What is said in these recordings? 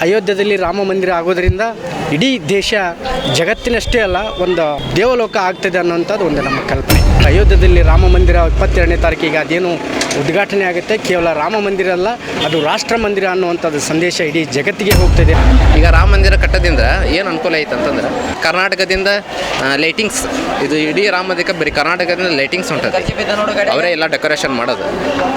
ಅಯೋಧ್ಯದಲ್ಲಿ ರಾಮ ಮಂದಿರ ಆಗೋದರಿಂದ ಇಡೀ ದೇಶ ಜಗತ್ತಿನಷ್ಟೇ ಅಲ್ಲ, ಒಂದು ದೇವಲೋಕ ಆಗ್ತದೆ ಅನ್ನೋಂಥದ್ದು ಒಂದು ನಮ್ಮ ಕಲ್ಪನೆ. ಅಯೋಧ್ಯದಲ್ಲಿ ರಾಮ ಮಂದಿರ ಇಪ್ಪತ್ತೆರಡನೇ ತಾರೀಕಿಗೆ ಅದೇನು ಉದ್ಘಾಟನೆ ಆಗುತ್ತೆ ಕೇವಲ ರಾಮ ಮಂದಿರ ಅಲ್ಲ ಅದು ರಾಷ್ಟ್ರ ಮಂದಿರ ಅನ್ನುವಂಥದ್ದು ಸಂದೇಶ ಇಡೀ ಜಗತ್ತಿಗೆ ಹೋಗ್ತಿದೆ. ಈಗ ರಾಮ ಮಂದಿರ ಕಟ್ಟೋದ್ರಿಂದ ಏನು ಅನುಕೂಲ ಐತೆ ಅಂತಂದ್ರೆ ಕರ್ನಾಟಕದಿಂದ ಲೈಟಿಂಗ್ಸ್ ಇದು ಇಡೀ ರಾಮ ಮಂದಿರಕ್ಕೆ ಬರೀ ಕರ್ನಾಟಕದಿಂದ ಲೈಟಿಂಗ್ಸ್ ಉಂಟದೆ. ಅವರೇ ಎಲ್ಲ ಡೆಕೋರೇಷನ್ ಮಾಡೋದು.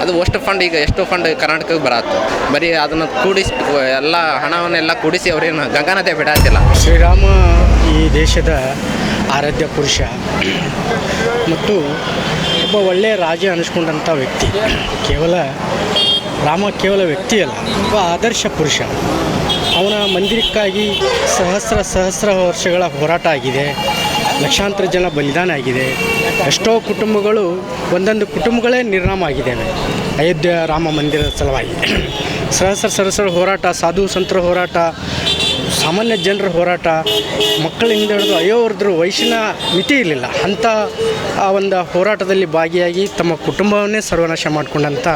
ಅದು ಅಷ್ಟು ಫಂಡ್ ಈಗ ಎಷ್ಟು ಫಂಡ್ ಕರ್ನಾಟಕಕ್ಕೆ ಬರತ್ತೆ ಬರೀ ಅದನ್ನು ಕೂಡಿಸಿ ಎಲ್ಲ ಹಣವನ್ನೆಲ್ಲ ಕೂಡಿಸಿ ಅವರೇನು ಗಂಗಾ ಬಿಡಾತಿಲ್ಲ. ಶ್ರೀರಾಮ ಈ ದೇಶದ ಆರಾಧ್ಯ ಪುರುಷ. ಮತ್ತು ಒಬ್ಬ ಒಳ್ಳೆಯ ರಾಜ ಅನಿಸ್ಕೊಂಡಂಥ ವ್ಯಕ್ತಿ. ಕೇವಲ ರಾಮ ಕೇವಲ ವ್ಯಕ್ತಿಯಲ್ಲ ಒಬ್ಬ ಆದರ್ಶ ಪುರುಷ. ಅವನ ಮಂದಿರಕ್ಕಾಗಿ ಸಹಸ್ರ ಸಹಸ್ರ ವರ್ಷಗಳ ಹೋರಾಟ ಆಗಿದೆ, ಲಕ್ಷಾಂತರ ಜನ ಬಲಿದಾನ ಆಗಿದೆ. ಎಷ್ಟೋ ಕುಟುಂಬಗಳು ಒಂದೊಂದು ಕುಟುಂಬಗಳೇ ನಿರ್ನಾಮ ಆಗಿದ್ದಾವೆ. ಅಯೋಧ್ಯೆ ರಾಮ ಮಂದಿರದ ಸಲುವಾಗಿ. ಸಹಸ್ರ ಸಹಸ್ರ ಹೋರಾಟ, ಸಾಧು ಸಂತರ ಹೋರಾಟ ಸಾಮಾನ್ಯ ಜನರ ಹೋರಾಟ, ಮಕ್ಕಳಿಂದ ಹಿಡಿದು ಅಯೋವೃದ್ಧರು ವಯಸ್ಸಿನ ಮಿತಿ ಇರಲಿಲ್ಲ. ಅಂಥ, ಆ ಒಂದು ಹೋರಾಟದಲ್ಲಿ ಭಾಗಿಯಾಗಿ ತಮ್ಮ ಕುಟುಂಬವನ್ನೇ ಸರ್ವನಾಶ ಮಾಡಿಕೊಂಡಂಥ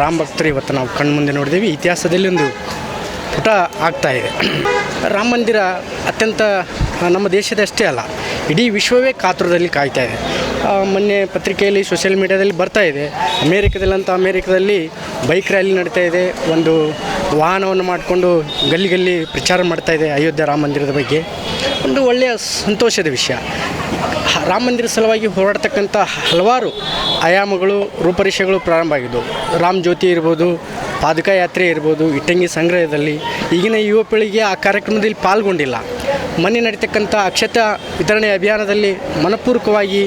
ರಾಮ್ ಭಕ್ತರು ಇವತ್ತು ನಾವು ಕಣ್ಮುಂದೆ ನೋಡಿದ್ದೀವಿ. ಇತಿಹಾಸದಲ್ಲಿ ಒಂದು ಪುಟ ಆಗ್ತಾ ಇದೆ. ರಾಮ ಮಂದಿರ ಅತ್ಯಂತ ನಮ್ಮ ದೇಶದಷ್ಟೇ ಅಲ್ಲ, ಇಡೀ ವಿಶ್ವವೇ ಕಾತುರದಲ್ಲಿ ಕಾಯ್ತಾ ಇದೆ. ಮೊನ್ನೆ ಪತ್ರಿಕೆಯಲ್ಲಿ ಸೋಷಿಯಲ್ ಮೀಡಿಯಾದಲ್ಲಿ ಬರ್ತಾ ಇದೆ. ಅಮೇರಿಕದಲ್ಲಂತ ಅಮೇರಿಕದಲ್ಲಿ ಬೈಕ್ ರ್ಯಾಲಿ ನಡೀತಾ ಇದೆ. ಒಂದು ವಾಹನವನ್ನು ಮಾಡಿಕೊಂಡು ಗಲ್ಲಿ ಗಲ್ಲಿ ಪ್ರಚಾರ ಮಾಡ್ತಾ ಇದೆ ಅಯೋಧ್ಯೆ ರಾಮ ಮಂದಿರದ ಬಗ್ಗೆ. ಒಂದು ಒಳ್ಳೆಯ ಸಂತೋಷದ ವಿಷಯ. ರಾಮ ಮಂದಿರ ಸಲುವಾಗಿ ಹೋರಾಡ್ತಕ್ಕಂಥ ಹಲವಾರು ಆಯಾಮಗಳು, ರೂಪರೇಷೆಗಳು ಪ್ರಾರಂಭ ಆಗಿದ್ದವು. ರಾಮ ಜ್ಯೋತಿ ಇರ್ಬೋದು ಪಾದುಕಾ ಯಾತ್ರೆ ಇರ್ಬೋದು, ಇಟ್ಟಂಗಿ ಸಂಗ್ರಹದಲ್ಲಿ ಈಗಿನ ಯುವ ಪೀಳಿಗೆ ಆ ಕಾರ್ಯಕ್ರಮದಲ್ಲಿ ಪಾಲ್ಗೊಂಡಿಲ್ಲ. ಮೊನ್ನೆ ನಡೀತಕ್ಕಂಥ ಅಕ್ಷತೆ ವಿತರಣೆ ಅಭಿಯಾನದಲ್ಲಿ ಮನಪೂರ್ವಕವಾಗಿ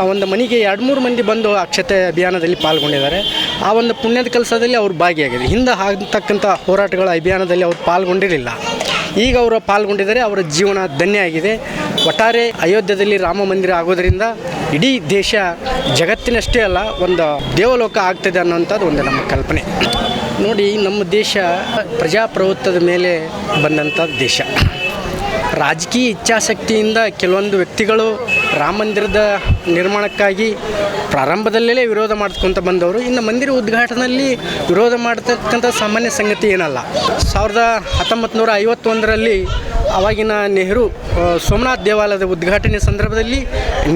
ಆ ಒಂದು ಮನೆಗೆ ಎರಡು ಮೂರು ಮಂದಿ ಬಂದು ಅಕ್ಷತೆ ಅಭಿಯಾನದಲ್ಲಿ ಪಾಲ್ಗೊಂಡಿದ್ದಾರೆ. ಆ ಒಂದು ಪುಣ್ಯದ ಕೆಲಸದಲ್ಲಿ ಅವರು ಭಾಗಿಯಾಗಿದೆ ಹಿಂದೆ ಆಗ್ತಕ್ಕಂಥ ಹೋರಾಟಗಳ ಅಭಿಯಾನದಲ್ಲಿ ಅವರು ಪಾಲ್ಗೊಂಡಿರಲಿಲ್ಲ. ಈಗ ಅವರು ಪಾಲ್ಗೊಂಡಿದ್ದಾರೆ, ಅವರ ಜೀವನ ಧನ್ಯ ಆಗಿದೆ. ಒಟ್ಟಾರೆ ಅಯೋಧ್ಯದಲ್ಲಿ ರಾಮ ಮಂದಿರ ಆಗೋದರಿಂದ ಇಡೀ ದೇಶ ಜಗತ್ತಿನಷ್ಟೇ ಅಲ್ಲ, ಒಂದು ದೇವಲೋಕ ಆಗ್ತದೆ ಅನ್ನೋಂಥದ್ದು ಒಂದು ನಮ್ಮ ಕಲ್ಪನೆ. ನೋಡಿ, ನಮ್ಮ ದೇಶ ಪ್ರಜಾಪ್ರಭುತ್ವದ ಮೇಲೆ ಬಂದಂಥ ದೇಶ. ರಾಜಕೀಯ ಇಚ್ಛಾಶಕ್ತಿಯಿಂದ ಕೆಲವೊಂದು ವ್ಯಕ್ತಿಗಳು ರಾಮ ಮಂದಿರದ ನಿರ್ಮಾಣಕ್ಕಾಗಿ ಪ್ರಾರಂಭದಲ್ಲೇ ವಿರೋಧ ಮಾಡ್ಕೊಂತ ಬಂದವರು. ಇನ್ನು ಮಂದಿರ ಉದ್ಘಾಟನೆಯಲ್ಲಿ ವಿರೋಧ ಮಾಡ್ತಕ್ಕಂಥ ಸಾಮಾನ್ಯ ಸಂಗತಿ ಏನಲ್ಲ. ಸಾವಿರದ ಹತ್ತೊಂಬತ್ತು ನೂರ ಐವತ್ತೊಂದರಲ್ಲಿ ಅವಾಗಿನ ನೆಹರು ಸೋಮನಾಥ್ ದೇವಾಲಯದ ಉದ್ಘಾಟನೆ ಸಂದರ್ಭದಲ್ಲಿ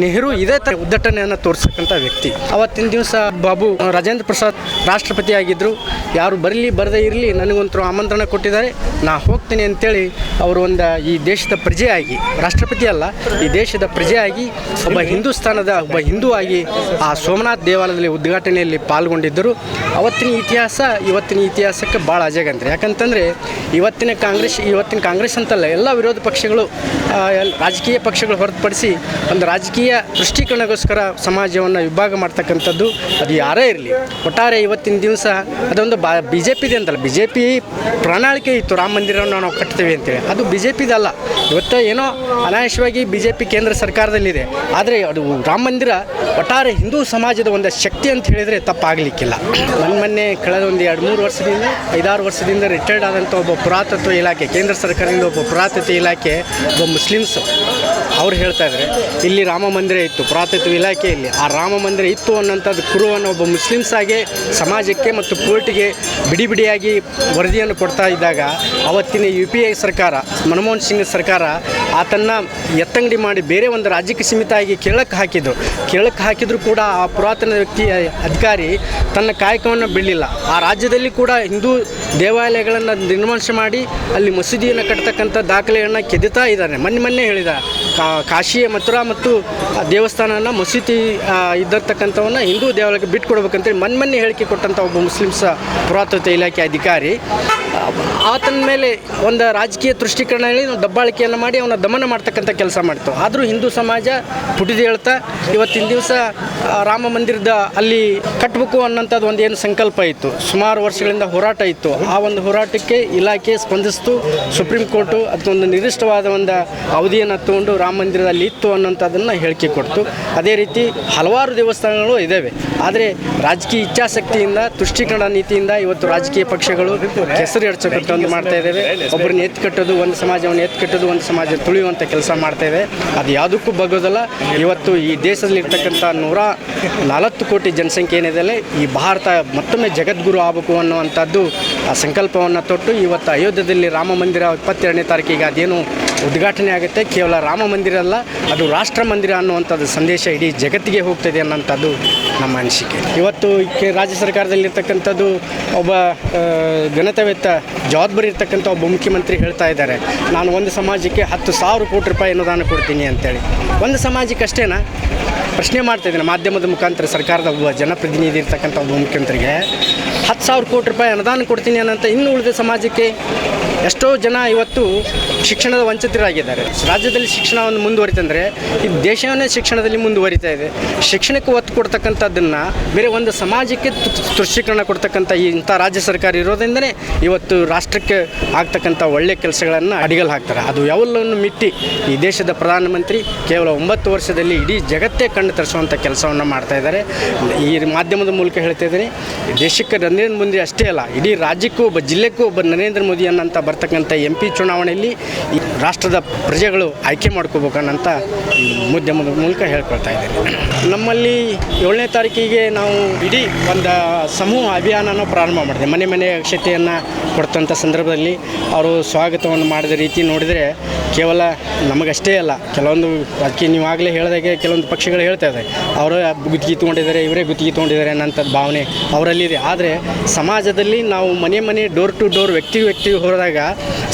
ನೆಹರು ಇದೇ ಥರ ಉದ್ಘಾಟನೆಯನ್ನು ತೋರಿಸ್ತಕ್ಕಂಥ ವ್ಯಕ್ತಿ. ಅವತ್ತಿನ ದಿವಸ ಬಾಬು ರಾಜೇಂದ್ರ ಪ್ರಸಾದ್ ರಾಷ್ಟ್ರಪತಿ ಆಗಿದ್ದರು ಯಾರು ಬರಲಿ ಬರದೇ ಇರಲಿ ನನಗೊಂಥರ ಆಮಂತ್ರಣ ಕೊಟ್ಟಿದ್ದಾರೆ. ನಾ ಹೋಗ್ತೀನಿ ಅಂತೇಳಿ ಅವರು ಒಂದು ಈ ದೇಶದ ಪ್ರಜೆಯಾಗಿ, ರಾಷ್ಟ್ರಪತಿ ಅಲ್ಲ, ಈ ದೇಶದ ಪ್ರಜೆಯಾಗಿ ಒಬ್ಬ ಹಿಂದೂಸ್ತಾನದ ಒಬ್ಬ ಹಿಂದೂ ಆಗಿ ಆ ಸೋಮನಾಥ್ ದೇವಾಲಯದಲ್ಲಿ ಉದ್ಘಾಟನೆಯಲ್ಲಿ ಪಾಲ್ಗೊಂಡಿದ್ದರು. ಅವತ್ತಿನ ಇತಿಹಾಸ ಇವತ್ತಿನ ಇತಿಹಾಸಕ್ಕೆ ಭಾಳ ಅಜಗಂತ್ರಿ ಯಾಕಂತಂದರೆ ಇವತ್ತಿನ ಕಾಂಗ್ರೆಸ್ ಇವತ್ತಿನ ಕಾಂಗ್ರೆಸ್ ಅಂತಲ್ಲ, ಎಲ್ಲ ವಿರೋಧ ಪಕ್ಷಗಳು ರಾಜಕೀಯ ಪಕ್ಷಗಳು ಹೊರತುಪಡಿಸಿ ಒಂದು ರಾಜಕೀಯ ದೃಷ್ಟಿಕೋನಗೋಸ್ಕರ ಸಮಾಜವನ್ನು ವಿಭಾಗ ಮಾಡ್ತಕ್ಕಂಥದ್ದು ಅದು ಯಾರೇ ಇರಲಿ. ಒಟ್ಟಾರೆ ಇವತ್ತಿನ ದಿವಸ ಅದೊಂದು ಬಾ ಬಿ ಜೆ ಪಿದೆ ಅಂತಲ್ಲ. ಬಿ ಜೆ ಪಿ ಪ್ರಣಾಳಿಕೆ ಇತ್ತು, ರಾಮ ಮಂದಿರವನ್ನು ನಾವು ಕಟ್ತೇವೆ ಅಂತೇಳಿ. ಅದು ಬಿ ಜೆ ಪಿದಲ್ಲ ಇವತ್ತು ಏನೋ ಅನಾಯಾಸವಾಗಿ ಬಿ ಜೆ ಪಿ ಕೇಂದ್ರ ಸರ್ಕಾರದಲ್ಲಿದೆ. ಆದರೆ ಅದು ರಾಮ ಮಂದಿರ ಒಟ್ಟಾರೆ ಹಿಂದೂ ಸಮಾಜದ ಒಂದು ಶಕ್ತಿ ಅಂತ ಹೇಳಿದರೆ ತಪ್ಪಾಗಲಿಕ್ಕಿಲ್ಲ. ಮೊನ್ನೆ ಮೊನ್ನೆ ಕಳೆದ ಒಂದು ಎರಡು ಮೂರು ವರ್ಷದಿಂದ, ಐದಾರು ವರ್ಷದಿಂದ ರಿಟೈರ್ಡ್ ಆದಂಥ ಒಬ್ಬ ಪುರಾತತ್ವ ಇಲಾಖೆ, ಕೇಂದ್ರ ಸರ್ಕಾರದಿಂದ ಒಬ್ಬ ಪುರಾತತ್ವ ಇಲಾಖೆ, ಒಬ್ಬ ಮುಸ್ಲಿಮ್ಸ್ ಅವ್ರು ಹೇಳ್ತಾ ಇದ್ದಾರೆ ಇಲ್ಲಿ ರಾಮ ಮಂದಿರ ಇತ್ತು, ಪುರಾತತ್ವ ಇಲಾಖೆಯಲ್ಲಿ ಆ ರಾಮ ಮಂದಿರ ಇತ್ತು ಅನ್ನೋಂಥದ್ದು ಕುರುವನ್ನು ಒಬ್ಬ ಮುಸ್ಲಿಮ್ಸ್ ಆಗಿ ಸಮಾಜಕ್ಕೆ ಮತ್ತು ಕೋರ್ಟಿಗೆ ಬಿಡಿ ಬಿಡಿಯಾಗಿ ವರದಿಯನ್ನು ಕೊಡ್ತಾ ಇದ್ದಾಗ, ಅವತ್ತಿನ ಯು ಪಿ ಐ ಸರ್ಕಾರ, ಮನಮೋಹನ್ ಸಿಂಗ್ ಸರ್ಕಾರ ಆತನ್ನು ಎತ್ತಂಗಡಿ ಮಾಡಿ ಬೇರೆ ಒಂದು ರಾಜ್ಯಕ್ಕೆ ಸೀಮಿತ ಆಗಿ ಕೇಳಕ್ಕೆ ಹಾಕಿದ್ರು. ಕೇಳಕ್ಕೆ ಹಾಕಿದ್ರು ಕೂಡ ಆ ಪುರಾತನ ವ್ಯಕ್ತಿ ಅಧಿಕಾರಿ ತನ್ನ ಕಾಯಕವನ್ನು ಬಿಡಲಿಲ್ಲ. ಆ ರಾಜ್ಯದಲ್ಲಿ ಕೂಡ ಹಿಂದೂ ದೇವಾಲಯಗಳನ್ನು ನಿರ್ಮಾಣ ಮಾಡಿ ಅಲ್ಲಿ ಮಸೀದಿಯನ್ನು ಕಟ್ತಕ್ಕಂಥ ದಾಖಲೆಯನ್ನು ಕೆದತಾ ಇದ್ದಾರೆ. ಮೊನ್ನೆ ಮೊನ್ನೆ ಹೇಳಿದ ಕಾಶಿಯ ಮಥುರಾ ಮತ್ತು ದೇವಸ್ಥಾನನ ಮಸೀದಿ ಇದ್ದಿರ್ತಕ್ಕಂಥವನ್ನ ಹಿಂದೂ ದೇವಾಲಯಕ್ಕೆ ಬಿಟ್ಕೊಡ್ಬೇಕಂತೇಳಿ ಮೊನ್ನೆ ಮೊನ್ನೆ ಹೇಳಿಕೆ ಕೊಟ್ಟಂಥ ಒಬ್ಬ ಮುಸ್ಲಿಮ್ಸ್ ಪುರಾತತ್ವ ಇಲಾಖೆ ಅಧಿಕಾರಿ. ಆತನ ಮೇಲೆ ಒಂದು ರಾಜಕೀಯ ಹೇಳಿ ದಬ್ಬಾಳಿಕೆಯನ್ನು ಮಾಡಿ ಅವನ ದಮನ ಮಾಡ್ತಕ್ಕಂಥ ಕೆಲಸ ಮಾಡ್ತು. ಆದರೂ ಹಿಂದೂ ಸಮಾಜ ಹೇಳ್ತಾ, ಇವತ್ತಿನ ದಿವಸ ರಾಮ ಮಂದಿರದ ಅಲ್ಲಿ ಕಟ್ಟಬೇಕು ಅನ್ನೋಂಥದ್ದು ಒಂದು ಏನು ಸಂಕಲ್ಪ ಇತ್ತು. ಸುಮಾರು ವರ್ಷಗಳಿಂದ ಹೋರಾಟ ಇತ್ತು. ಆ ಒಂದು ಹೋರಾಟಕ್ಕೆ ಇಲಾಖೆ ಸ್ಪಂದಿಸ್ತು. ಸುಪ್ರೀಂ ಕೋರ್ಟು ಅದೊಂದು ನಿರ್ದಿಷ್ಟವಾದ ಒಂದು ಅವಧಿಯನ್ನು ತಗೊಂಡು ರಾಮ ಮಂದಿರದಲ್ಲಿ ಇತ್ತು ಅನ್ನೋಂಥದ್ದನ್ನು ಹೇಳಿಕೆ ಕೊಡ್ತು. ಅದೇ ರೀತಿ ಹಲವಾರು ದೇವಸ್ಥಾನಗಳು ಇದ್ದಾವೆ ಆದರೆ ರಾಜಕೀಯ ಇಚ್ಛಾಶಕ್ತಿಯಿಂದ, ತುಷ್ಟೀಕರಣ ನೀತಿಯಿಂದ ಇವತ್ತು ರಾಜಕೀಯ ಪಕ್ಷಗಳು ಹೆಸರು ಒಂದು ಮಾಡ್ತಾ ಇದ್ದೇವೆ. ಒಬ್ಬರನ್ನ ಎತ್ತು ಕಟ್ಟೋದು, ಒಂದು ಸಮಾಜವನ್ನು ಎತ್ತು ಕಟ್ಟೋದು, ಒಂದು ಸಮಾಜ ತುಳಿಯುವಂಥ ಕೆಲಸ ಮಾಡ್ತಾ ಇದೆ ಅದು ಯಾವುದಕ್ಕೂ ಬಗ್ಗೋದಲ್ಲ. ಇವತ್ತು ಈ ದೇಶದಲ್ಲಿರ್ತಕ್ಕಂಥ ನೂರ ನಲವತ್ತು ಕೋಟಿ ಜನಸಂಖ್ಯೆ ಏನಿದೆ ಈ ಭಾರತ ಮತ್ತೊಮ್ಮೆ ಜಗದ್ಗುರು ಆಗಬೇಕು ಅನ್ನುವಂಥದ್ದು ಆ ಸಂಕಲ್ಪವನ್ನು ತೊಟ್ಟು ಇವತ್ತು ಅಯೋಧ್ಯದಲ್ಲಿ ರಾಮ ಮಂದಿರ ಇಪ್ಪತ್ತೆರಡನೇ ತಾರೀಕಿಗೆ ಅದೇನು ಉದ್ಘಾಟನೆ ಆಗುತ್ತೆ. ಕೇವಲ ರಾಮ ಮಂದಿರ ಅಲ್ಲ, ಅದು ರಾಷ್ಟ್ರ ಮಂದಿರ ಅನ್ನುವಂಥದ್ದು ಸಂದೇಶ ಇಡೀ ಜಗತ್ತಿಗೆ ಹೋಗ್ತದೆ ಅನ್ನೋಂಥದ್ದು ನಮ್ಮ ಅನಿಸಿಕೆ. ಇವತ್ತು ರಾಜ್ಯ ಸರ್ಕಾರದಲ್ಲಿರ್ತಕ್ಕಂಥದ್ದು ಒಬ್ಬ ಘನತೆವೆತ್ತ ಜವಾಬ್ದಾರಿ ಇರ್ತಕ್ಕಂಥ ಒಬ್ಬ ಮುಖ್ಯಮಂತ್ರಿ ಹೇಳ್ತಾ ಇದ್ದಾರೆ. ನಾನು ಒಂದು ಸಮಾಜಕ್ಕೆ ಹತ್ತು ಸಾವಿರ ಕೋಟಿ ರೂಪಾಯಿ ಅನುದಾನ ಕೊಡ್ತೀನಿ ಅಂತೇಳಿ. ಒಂದು ಸಮಾಜಕ್ಕೆ ಅಷ್ಟೇನಾ? ಪ್ರಶ್ನೆ ಮಾಡ್ತಾ ಇದ್ದೀನಿ. ಮಾಧ್ಯಮದ ಮುಖಾಂತರ ಸರ್ಕಾರದ ಒಬ್ಬ ಜನಪ್ರತಿನಿಧಿ ಇರ್ತಕ್ಕಂಥ ಒಬ್ಬ ಮುಖ್ಯಮಂತ್ರಿಗೆ. ಹತ್ತು ಸಾವಿರ ಕೋಟಿ ರೂಪಾಯಿ ಅನುದಾನ ಕೊಡ್ತೀನಿ ಅನ್ನೋಂಥ ಇನ್ನು ಉಳಿದ ಸಮಾಜಕ್ಕೆ ಎಷ್ಟೋ ಜನ ಇವತ್ತು ಶಿಕ್ಷಣದ ವಂಚಿತರಾಗಿದ್ದಾರೆ. ರಾಜ್ಯದಲ್ಲಿ ಶಿಕ್ಷಣವನ್ನು ಮುಂದುವರಿತಂದರೆ ಈ ದೇಶವನ್ನೇ ಶಿಕ್ಷಣದಲ್ಲಿ ಮುಂದುವರಿತಾ ಇದೆ. ಶಿಕ್ಷಣಕ್ಕೆ ಒತ್ತು ಕೊಡ್ತಕ್ಕಂಥದ್ದನ್ನು ಬೇರೆ ಒಂದು ಸಮಾಜಕ್ಕೆ ತುಷ್ಟೀಕರಣ ಕೊಡ್ತಕ್ಕಂಥ ಈ ಇಂಥ ರಾಜ್ಯ ಸರ್ಕಾರ ಇರೋದ್ರಿಂದನೇ ಇವತ್ತು ರಾಷ್ಟ್ರಕ್ಕೆ ಆಗ್ತಕ್ಕಂಥ ಒಳ್ಳೆ ಕೆಲಸಗಳನ್ನು ಅಡಿಗಲು ಹಾಕ್ತಾರೆ. ಅದು ಯಾವೆಲ್ಲವನ್ನು ಮಿಟ್ಟಿ ಈ ದೇಶದ ಪ್ರಧಾನಮಂತ್ರಿ ಕೇವಲ ಒಂಬತ್ತು ವರ್ಷದಲ್ಲಿ ಇಡೀ ಜಗತ್ತೇ ಕಣ್ಣು ತರಿಸುವಂಥ ಕೆಲಸವನ್ನು ಮಾಡ್ತಾ ಇದ್ದಾರೆ. ಈ ಮಾಧ್ಯಮದ ಮೂಲಕ ಹೇಳ್ತಾ ಇದ್ದೀನಿ, ದೇಶಕ್ಕೆ ನರೇಂದ್ರ ಮೋದಿ ಅಷ್ಟೇ ಅಲ್ಲ, ಇಡೀ ರಾಜ್ಯಕ್ಕೂ ಒಬ್ಬ ಜಿಲ್ಲೆಗೂ ಒಬ್ಬ ನರೇಂದ್ರ ಮೋದಿ ಅನ್ನಂತ ಬರ್ತಕ್ಕಂಥ ಎಂ ಪಿ ಚುನಾವಣೆಯಲ್ಲಿ ರಾಷ್ಟ್ರದ ಪ್ರಜೆಗಳು ಆಯ್ಕೆ ಮಾಡ್ಕೋಬೇಕನ್ನಂತ ಈ ಮಾಧ್ಯಮದ ಮೂಲಕ ಹೇಳ್ಕೊಳ್ತಾ ಇದ್ದೀನಿ. ನಮ್ಮಲ್ಲಿ ಏಳನೇ ತಾರೀಕಿಗೆ ನಾವು ಇಡೀ ಒಂದು ಸಮೂಹ ಅಭಿಯಾನನ ಪ್ರಾರಂಭ ಮಾಡಿದೆ. ಮನೆ ಮನೆ ಅಕ್ಷತೆಯನ್ನು ಕೊಡ್ತಂಥ ಸಂದರ್ಭದಲ್ಲಿ ಅವರು ಸ್ವಾಗತವನ್ನು ಮಾಡಿದ ರೀತಿ ನೋಡಿದರೆ ಕೇವಲ ನಮಗಷ್ಟೇ ಅಲ್ಲ, ಕೆಲವೊಂದು ಅದಕ್ಕೆ ನೀವು ಆಗಲೇ ಹೇಳಿದಾಗೆ ಕೆಲವೊಂದು ಪಕ್ಷಗಳು ಹೇಳ್ತಾ ಇದ್ದಾರೆ ಅವರು ಗುತ್ತಿಗೆ ತೊಗೊಂಡಿದ್ದಾರೆ ಇವರೇ ಗುತ್ತಿಗೆ ತೊಗೊಂಡಿದ್ದಾರೆ ಅನ್ನೋಂಥದ್ದು ಭಾವನೆ ಅವರಲ್ಲಿದೆ. ಆದರೆ ಸಮಾಜದಲ್ಲಿ ನಾವು ಮನೆ ಮನೆ ಡೋರ್ ಟು ಡೋರ್ ವ್ಯಕ್ತಿ ವ್ಯಕ್ತಿ ಹೋದಾಗ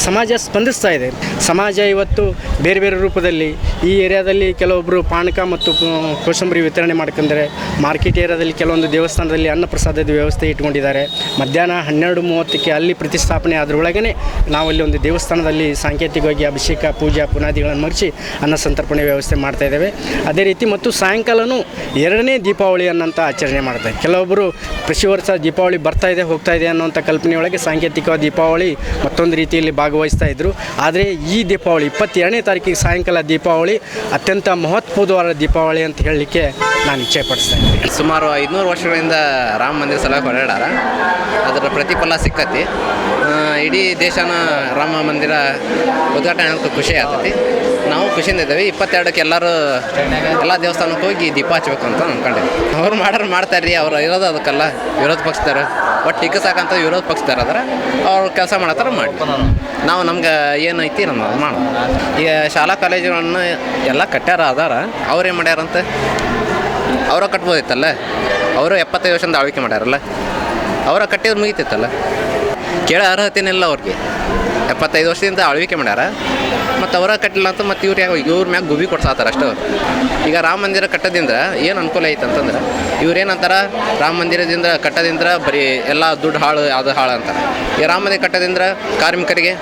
ಸಮಾಜ ಸ್ಪಂದಿಸ್ತಾ ಇದೆ. ಸಮಾಜ ಇವತ್ತು ಬೇರೆ ಬೇರೆ ರೂಪದಲ್ಲಿ ಈ ಏರಿಯಾದಲ್ಲಿ ಕೆಲವೊಬ್ಬರು ಪಾನಕ ಮತ್ತು ಕೋಸಂಬರಿ ವಿತರಣೆ ಮಾಡ್ಕೊಂಡ್ರೆ ಮಾರ್ಕೆಟ್ ಏರಿಯಾದಲ್ಲಿ ಕೆಲವೊಂದು ದೇವಸ್ಥಾನದಲ್ಲಿ ಅನ್ನಪ್ರಸಾದದ ವ್ಯವಸ್ಥೆ ಇಟ್ಕೊಂಡಿದ್ದಾರೆ. ಮಧ್ಯಾಹ್ನ ಹನ್ನೆರಡು ಮೂವತ್ತಕ್ಕೆ ಅಲ್ಲಿ ಪ್ರತಿಷ್ಠಾಪನೆ ಅದರೊಳಗೇ ನಾವಲ್ಲಿ ಒಂದು ದೇವಸ್ಥಾನದಲ್ಲಿ ಸಾಂಕೇತಿಕವಾಗಿ ಅಭಿಷೇಕ, ಪೂಜಾ ಪುನಾದಿಗಳನ್ನು ಮರೆಸಿ ಅನ್ನ ಸಂತರ್ಪಣೆ ವ್ಯವಸ್ಥೆ ಮಾಡ್ತಾ ಇದ್ದೇವೆ. ಅದೇ ರೀತಿ ಮತ್ತು ಸಾಯಂಕಾಲನೂ ಎರಡನೇ ದೀಪಾವಳಿ ಅನ್ನೋಂಥ ಆಚರಣೆ ಮಾಡ್ತಾರೆ ಕೆಲವೊಬ್ಬರು ಪ್ರತಿ ವರ್ಷ ದೀಪಾವಳಿ ಬರ್ತಾ ಇದೆ, ಹೋಗ್ತಾ ಇದೆ ಅನ್ನೋಂಥ ಕಲ್ಪನೆಯೊಳಗೆ ಸಾಂಕೇತಿಕ ದೀಪಾವಳಿ ಮತ್ತೊಂದು ರೀತಿಯಲ್ಲಿ ಭಾಗವಹಿಸ್ತಾ ಇದ್ದರು ಆದರೆ ದೀಪಾವಳಿ, ಇಪ್ಪತ್ತೆರಡನೇ ತಾರೀಕಿಗೆ ಸಾಯಂಕಾಲ ದೀಪಾವಳಿ, ಅತ್ಯಂತ ಮಹತ್ವದವಾದ ದೀಪಾವಳಿ ಅಂತ ಹೇಳಲಿಕ್ಕೆ ನಾನು ಇಚ್ಛೆ ಪಡಿಸ್ತಾ ಸುಮಾರು ಐದುನೂರು ವರ್ಷಗಳಿಂದ ರಾಮ ಮಂದಿರ ಸಲ ಹೊರಡಾರ ಅದರ ಪ್ರತಿಫಲ ಸಿಕ್ಕತಿ. ಇಡೀ ದೇಶನ ರಾಮ ಮಂದಿರ ಉದ್ಘಾಟನೆ ಅಂತ ಖುಷಿ ಆಗ್ತೈತಿ. ನಾವು ಖುಷಿಯಿಂದ ಇದ್ದೇವೆ. ಇಪ್ಪತ್ತೆರಡಕ್ಕೆ ಎಲ್ಲರೂ ಎಲ್ಲ ದೇವಸ್ಥಾನಕ್ಕೆ ಹೋಗಿ ದೀಪ ಹಚ್ಬೇಕು ಅಂತ ಅನ್ಕೊಂಡೆ ಅವ್ರು ಮಾಡೋರು ಮಾಡ್ತಾರೆ ರೀ ಅವ್ರು ಇರೋದು ಅದಕ್ಕಲ್ಲ, ವಿರೋಧ ಪಕ್ಷದವ್ರು. ಒಟ್ಟು ಸಾಕಂತ ವಿರೋಧ ಪಕ್ಷದವ್ರು ಅದರ ಅವ್ರು ಕೆಲಸ ಮಾಡತ್ತಾರ ಮಾಡಿ ನಾವು ನಮ್ಗೆ ಏನೈತಿ ನಮ್ಮ ಮಾಡೋದು. ಈಗ ಶಾಲಾ ಕಾಲೇಜುಗಳನ್ನು ಎಲ್ಲ ಕಟ್ಟ್ಯಾರ ಅದಾರ. ಅವ್ರೇನು ಮಾಡ್ಯಾರಂತೆ? ಅವರ ಕಟ್ಬೋದಿತ್ತಲ್ಲ? ಅವರು ಎಪ್ಪತ್ತೈದು ವರ್ಷದಿಂದ ಆಳ್ವಿಕೆ ಮಾಡ್ಯಾರಲ್ಲ? ಅವರ ಕಟ್ಟಿದ್ರೆ ಮುಗಿತಿತ್ತಲ್ಲ? ಕೇಳೋ ಅರ್ಹತೆನಿಲ್ಲ ಅವ್ರಿಗೆ. ಎಪ್ಪತ್ತೈದು ವರ್ಷದಿಂದ ಆಳ್ವಿಕೆ ಮಾಡ್ಯಾರ. ಮತ್ತು ಅವರ ಕಟ್ಟಿಲ್ಲ ಅಂತ ಮತ್ತು ಇವ್ರು ಯಾವ ಇವ್ರ ಮ್ಯಾಗ ಗುಬಿ ಕೊಡ್ಸಾತಾರೆ ಅಷ್ಟು ಈಗ ರಾಮ ಮಂದಿರ ಕಟ್ಟದಿಂದ ಏನು ಅನುಕೂಲ ಐತೆ ಅಂತಂದ್ರೆ ಇವ್ರು ಏನಂತಾರೆ ರಾಮ ಮಂದಿರದಿಂದ ಕಟ್ಟದಿಂದ ಬರೀ ಎಲ್ಲ ದುಡ್ಡು ಹಾಳು ಅದು ಹಾಳು ಅಂತಾರೆ. ಈ ರಾಮ ಮಂದಿರ ಕಟ್ಟದಿಂದ ಕಾರ್ಮಿಕರಿಗೆ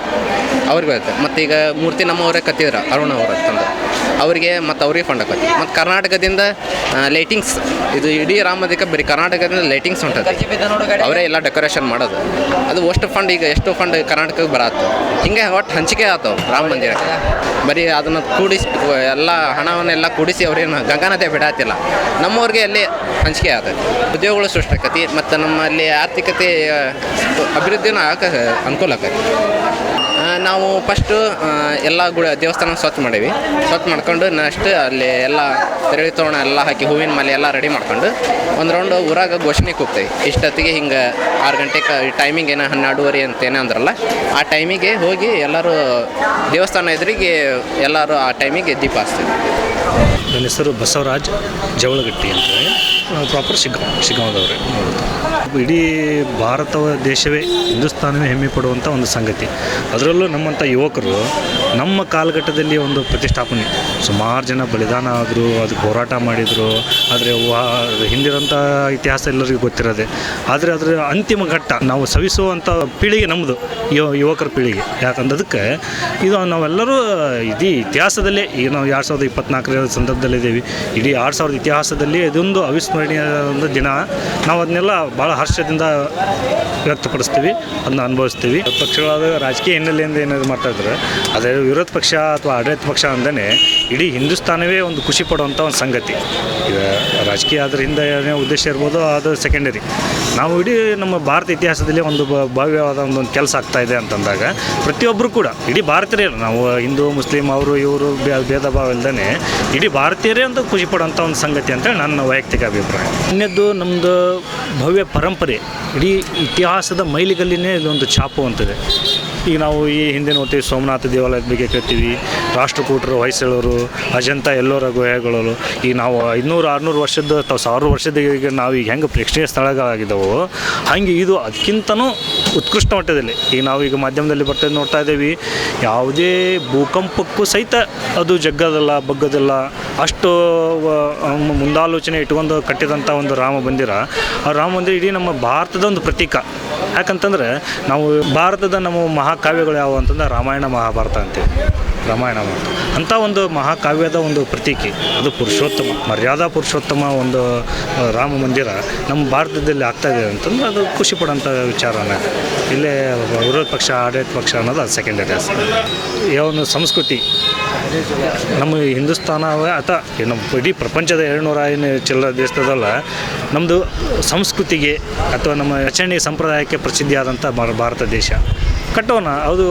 ಅವ್ರಿಗೆ ಬರುತ್ತೆ. ಮತ್ತು ಈಗ ಮೂರ್ತಿ ನಮ್ಮವರೇ ಕತ್ತಿದ್ರು ಅರುಣ್ ಅವರು ಅಂತಂದು ಅವರಿಗೆ ಮತ್ತು ಅವ್ರಿಗೆ ಫಂಡ್ ಆಕತಿ ಮತ್ತು ಕರ್ನಾಟಕದಿಂದ ಲೈಟಿಂಗ್ಸ್ ಇದು ಇಡೀ ರಾಮ ಮಂದಿರಕ್ಕೆ ಬರೀ ಕರ್ನಾಟಕದಿಂದ ಲೈಟಿಂಗ್ಸ್ ಉಂಟದೆ. ಅವರೇ ಎಲ್ಲ ಡೆಕೋರೇಷನ್ ಮಾಡೋದು. ಅದು ಅಷ್ಟು ಫಂಡ್ ಈಗ ಎಷ್ಟು ಫಂಡ್ ಕರ್ನಾಟಕಕ್ಕೆ ಬರತ್ತೆ ಹಿಂಗೆ ಒಟ್ಟು ಹಂಚಿಕೆ ಆತವು ರಾಮ ಮಂದಿರಕ್ಕೆ ಬರೀ ಅದನ್ನು ಕೂಡಿಸಿ, ಎಲ್ಲ ಹಣವನ್ನೆಲ್ಲ ಕೂಡಿಸಿ ಅವ್ರೇನು ಗಂಗಾ ನದಿ ಬಿಡಾತಿಲ್ಲ. ನಮ್ಮವ್ರಿಗೆ ಅಲ್ಲಿ ಹಂಚಿಕೆ ಆಗ್ತೈತಿ ಉದ್ಯೋಗಗಳು ಸೃಷ್ಟಿ ಮತ್ತು ನಮ್ಮಲ್ಲಿ ಆರ್ಥಿಕತೆ, ಅಭಿವೃದ್ಧಿನ ಆಕ ಅನುಕೂಲ ಆಕೈತಿ ನಾವು ಫಸ್ಟು ಎಲ್ಲ ಗುಡ ದೇವಸ್ಥಾನ ಸ್ವಚ್ಛ ಮಾಡೀವಿ ಸ್ವಚ್ಛ ಮಾಡ್ಕೊಂಡು ನೆಕ್ಸ್ಟ್ ಅಲ್ಲಿ ಎಲ್ಲ ತೆರಳಿ ತೋರಣ ಎಲ್ಲ ಹಾಕಿ ಹೂವಿನ ಮಲೆ ಎಲ್ಲ ರೆಡಿ ಮಾಡ್ಕೊಂಡು ಒಂದು ರೌಂಡ್ ಊರಾಗ ಘೋಷಣೆ ಹೋಗ್ತೇವೆ ಇಷ್ಟೊತ್ತಿಗೆ ಹಿಂಗೆ ಆರು ಗಂಟೆಗೆ ಟೈಮಿಂಗ್ ಏನೋ ಹನ್ನೆರಡುವರೆ ಅಂತ ಏನೋ ಅಂದ್ರಲ್ಲ, ಆ ಟೈಮಿಗೆ ಹೋಗಿ ಎಲ್ಲರೂ ದೇವಸ್ಥಾನ ಎದುರಿಗೆ ಎಲ್ಲರೂ ಆ ಟೈಮಿಗೆ ದೀಪ ಹಚ್ತೀವಿ. ನನ್ನ ಹೆಸರು ಬಸವರಾಜ್ ಜವಳಗಟ್ಟಿ ಅಂತ ನಾವು ಪ್ರಾಪರ್ ಶಿಗ್ಗಾಂವ್, ಶಿಗ್ಗಾಂವದವ್ರೆ. ಇಡೀ ಭಾರತ ದೇಶವೇ ಹಿಂದೂಸ್ತಾನವೇ ಹೆಮ್ಮೆ ಪಡುವಂಥ ಒಂದು ಸಂಗತಿ. ಅದರಲ್ಲೂ ನಮ್ಮಂಥ ಯುವಕರು ನಮ್ಮ ಕಾಲಘಟ್ಟದಲ್ಲಿ ಒಂದು ಪ್ರತಿಷ್ಠಾಪನೆ. ಸುಮಾರು ಜನ ಬಲಿದಾನ ಆದರು ಅದಕ್ಕೆ ಹೋರಾಟ ಮಾಡಿದರು, ಆದರೆ ವಾ ಹಿಂದಿರೋಂಥ ಇತಿಹಾಸ ಎಲ್ಲರಿಗೂ ಗೊತ್ತಿರೋದೆ. ಆದರೆ ಅದರ ಅಂತಿಮ ಘಟ್ಟ ನಾವು ಸವಿಸುವಂಥ ಪೀಳಿಗೆ ನಮ್ಮದು ಯುವ, ಯುವಕರ ಪೀಳಿಗೆ. ಯಾಕಂದದಕ್ಕೆ ಇದು ನಾವೆಲ್ಲರೂ ಇಡೀ ಇತಿಹಾಸದಲ್ಲೇ, ಈಗ ನಾವು ಎರಡು ಸಾವಿರದ ಇಪ್ಪತ್ನಾಲ್ಕರ ಸಂದರ್ಭದಲ್ಲಿದ್ದೀವಿ. ಇಡೀ ಆರು ಸಾವಿರದ ಇತಿಹಾಸದಲ್ಲಿ ಇದೊಂದು ಅವಿಸ್ಮರಣೀಯ ಒಂದು ದಿನ. ನಾವು ಅದನ್ನೆಲ್ಲ ಭಾಳ ಹರ್ಷದಿಂದ ವ್ಯಕ್ತಪಡಿಸ್ತೀವಿ, ಅದನ್ನ ಅನುಭವಿಸ್ತೀವಿ. ಪಕ್ಷಗಳಾದ ರಾಜಕೀಯ ಹಿನ್ನೆಲೆಯಿಂದ ಏನಾದ್ರು ಮಾಡ್ತಾ ಇದ್ರೆ ಅದೇ ವಿರೋಧ ಪಕ್ಷ ಅಥವಾ ಆಡಳಿತ ಪಕ್ಷ ಅಂದೇ ಇಡೀ ಹಿಂದೂಸ್ತಾನವೇ ಒಂದು ಖುಷಿ ಪಡುವಂಥ ಒಂದು ಸಂಗತಿ. ಈಗ ರಾಜಕೀಯ ಅದರಿಂದ ಏನೇ ಉದ್ದೇಶ ಇರ್ಬೋದು ಅದು ಸೆಕೆಂಡರಿ ನಾವು ಇಡೀ ನಮ್ಮ ಭಾರತ ಇತಿಹಾಸದಲ್ಲಿ ಒಂದು ಭವ್ಯವಾದ ಒಂದು ಕೆಲಸ ಆಗ್ತಾ ಇದೆ ಅಂತಂದಾಗ ಪ್ರತಿಯೊಬ್ಬರು ಕೂಡ, ಇಡೀ ಭಾರತೀಯರೇ ನಾವು ಹಿಂದೂ, ಮುಸ್ಲಿಂ, ಅವರು, ಇವರು ಭೇದ ಭಾವ ಇಲ್ಲದೇ ಇಡೀ ಭಾರತೀಯರೇ ಒಂದು ಖುಷಿ ಪಡುವಂಥ ಒಂದು ಸಂಗತಿ ಅಂತೇಳಿ ನನ್ನ ವೈಯಕ್ತಿಕ ಅಭಿಪ್ರಾಯ. ಇನ್ನದ್ದು ನಮ್ಮದು ಭವ್ಯ ಪರಂಪರೆ. ಇಡೀ ಇತಿಹಾಸದ ಮೈಲಿಗಲ್ಲಿನೇ ಇದೊಂದು ಛಾಪು ಅಂತಿದೆ. ಈಗ ನಾವು ಈ ಹಿಂದೆ ನೋಡ್ತೀವಿ ಸೋಮನಾಥ ದೇವಾಲಯದ ಬಗ್ಗೆ ಕೇಳ್ತೀವಿ. ರಾಷ್ಟ್ರಕೂಟರು, ಹೊಯ್ಸಳರು, ಅಜಂತ ಎಲ್ಲೋರ ಗುಹೆಗಳು ಈಗ ನಾವು ಐನೂರು ಆರುನೂರು ವರ್ಷದ ಅಥವಾ ಸಾವಿರ ವರ್ಷದ ಈಗ ನಾವು ಈಗ ಹೆಂಗೆ ಪ್ರೇಕ್ಷಣೀಯ ಸ್ಥಳಗಳಾಗಿದ್ದಾವೋ, ಹಾಗೆ ಇದು ಅದಕ್ಕಿಂತನೂ ಉತ್ಕೃಷ್ಟ ಮಟ್ಟದಲ್ಲಿ. ಈಗ ನಾವು ಈಗ ಮಾಧ್ಯಮದಲ್ಲಿ ಬರ್ತಾ ಇದ್ದು ನೋಡ್ತಾ ಇದ್ದೀವಿ. ಯಾವುದೇ ಭೂಕಂಪಕ್ಕೂ ಸಹಿತ ಅದು ಜಗ್ಗದಲ್ಲ, ಬಗ್ಗದಲ್ಲ, ಅಷ್ಟು ಮುಂದಾಲೋಚನೆ ಇಟ್ಕೊಂಡು ಕಟ್ಟಿದಂಥ ಒಂದು ರಾಮ ಮಂದಿರ. ಆ ರಾಮ ಮಂದಿರ ಇಡೀ ನಮ್ಮ ಭಾರತದ ಒಂದು ಪ್ರತೀಕ. ಯಾಕಂತಂದ್ರೆ ನಾವು ಭಾರತದ ನಮ್ಮ ಮಹಾಕಾವ್ಯಗಳು ಯಾವುವು ಅಂತಂದ್ರೆ ರಾಮಾಯಣ ಮಹಾಭಾರತ ಅಂತೀವಿ. ರಾಮಾಯಣ ಮಹಾಭಾರತ. ಅಂಥ ಒಂದು ಮಹಾಕಾವ್ಯದ ಒಂದು ಪ್ರತೀಕಿ. ಅದು ಪುರುಷೋತ್ತಮ, ಮರ್ಯಾದಾ ಪುರುಷೋತ್ತಮ ಒಂದು ರಾಮ ಮಂದಿರ ನಮ್ಮ ಭಾರತದಲ್ಲಿ ಆಗ್ತಾ ಇದೆ ಅಂತಂದ್ರೆ ಅದು ಖುಷಿ ಪಡೋಂಥ ವಿಚಾರನೇ. ಇಲ್ಲೇ ವಿರೋಧ ಪಕ್ಷ, ಆಡಳಿತ ಪಕ್ಷ ಅನ್ನೋದು ಅದು ಸೆಕೆಂಡರಿ ಯಾವ ಸಂಸ್ಕೃತಿ ನಮ್ಮ ಹಿಂದೂಸ್ತಾನ ಅಥವಾ ನಮ್ಮ ಇಡೀ ಪ್ರಪಂಚದ ಏಳ್ನೂರ ಏನು ಚಿಲ್ಲರ ದೇಶದಲ್ಲ ನಮ್ಮದು ಸಂಸ್ಕೃತಿಗೆ ಅಥವಾ ನಮ್ಮ ರಚನೆ ಸಂಪ್ರದಾಯಕ್ಕೆ ಪ್ರಸಿದ್ಧಿಯಾದಂಥ ಭಾರ- ಭಾರತ ದೇಶ. ಕಟ್ಟೋಣ. ಅದು